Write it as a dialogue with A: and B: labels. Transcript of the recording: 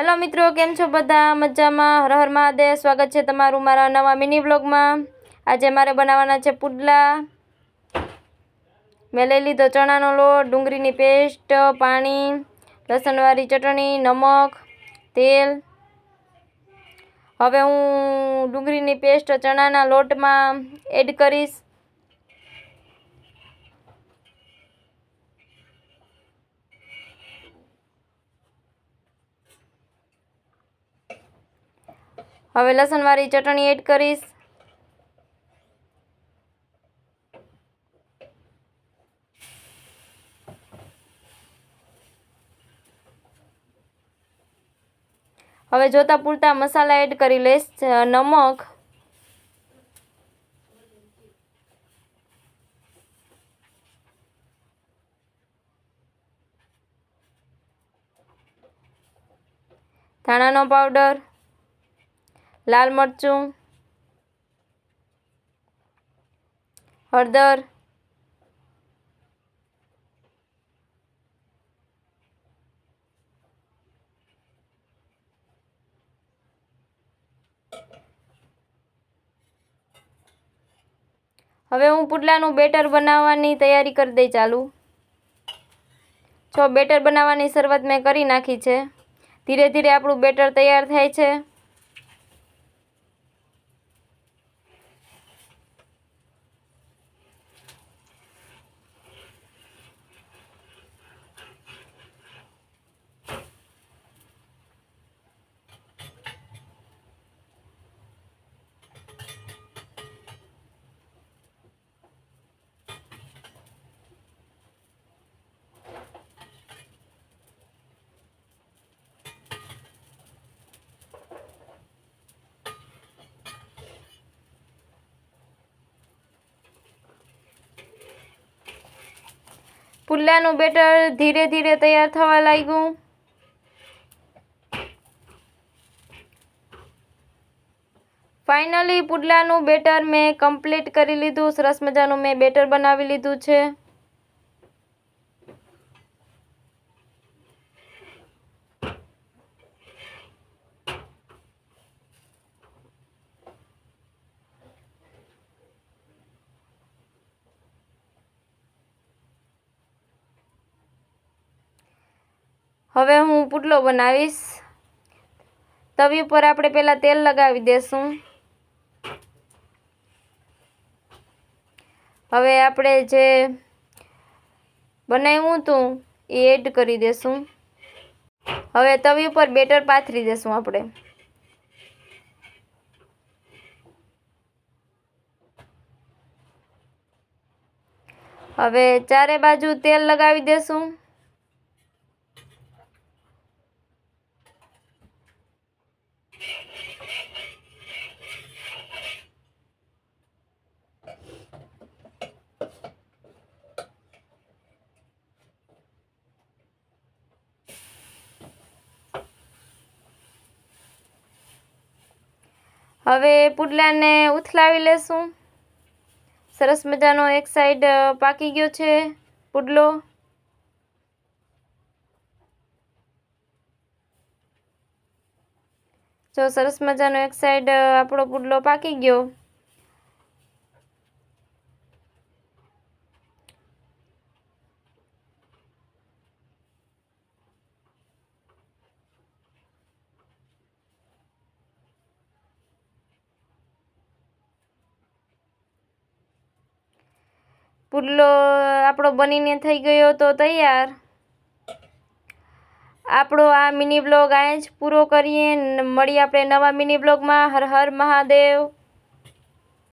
A: Hello મિત્રો, કેમ છો બધા? મજામાં? હર હર મહાદેવ. સ્વાગત છે તમારું મારા નવા મિની વ્લોગમાં. આજે મારે બનાવવાના છે પુડલા. મેં લઈ લીધો ચણાનો લોટ, ડુંગળીની પેસ્ટ, પાણી, લસણવાળી ચટણી, નમક, તેલ. હવે હું ડુંગળીની પેસ્ટ ચણાના લોટમાં એડ કરીશ. હવે લસણવાળી ચટણી એડ કરીશ. હવે જોતા પૂરતા મસાલા એડ કરી લઈશ નમક. ધાણાનો પાવડર. લાલ મરચું, હળદર, હવે હું પુડલાનું બેટર બનાવવાની તૈયારી કરી દઈ ચાલુ. જો બેટર બનાવવાની શરૂઆત મેં કરી નાખી છે, ધીરે ધીરે આપણું બેટર તૈયાર થાય છે. પુલ્લાનું બેટર ધીરે ધીરે તૈયાર થવા લાગ્યું. ફાઇનલી પુડલાનું બેટર મેં કમ્પ્લીટ કરી લીધું. સરસ મજાનું મેં બેટર બનાવી લીધું છે. હવે હું પુટલો બનાવીશ. તવી ઉપર આપણે પહેલાં તેલ લગાવી દેશું. હવે આપણે જે બનાવ્યું હતું એ એડ કરી દેશું. હવે તવી ઉપર બેટર પાથરી દેશું આપણે. હવે ચારે બાજુ તેલ લગાવી દેશું. હવે પુડલાને ઉથલાવી લેશું. સરસ મજાનો એક સાઈડ પાકી ગયો છે પુડલો. જો સરસ મજાનો એક સાઈડ આપણો પુડલો પાકી ગયો. પુડલો આપણો બનીને થઈ ગયો તો તૈયાર. આપણો આ મિની બ્લોગ અહીંયા જ પૂરો કરીએ. મળીએ આપણે નવા મિની બ્લોગમાં. હર હર મહાદેવ.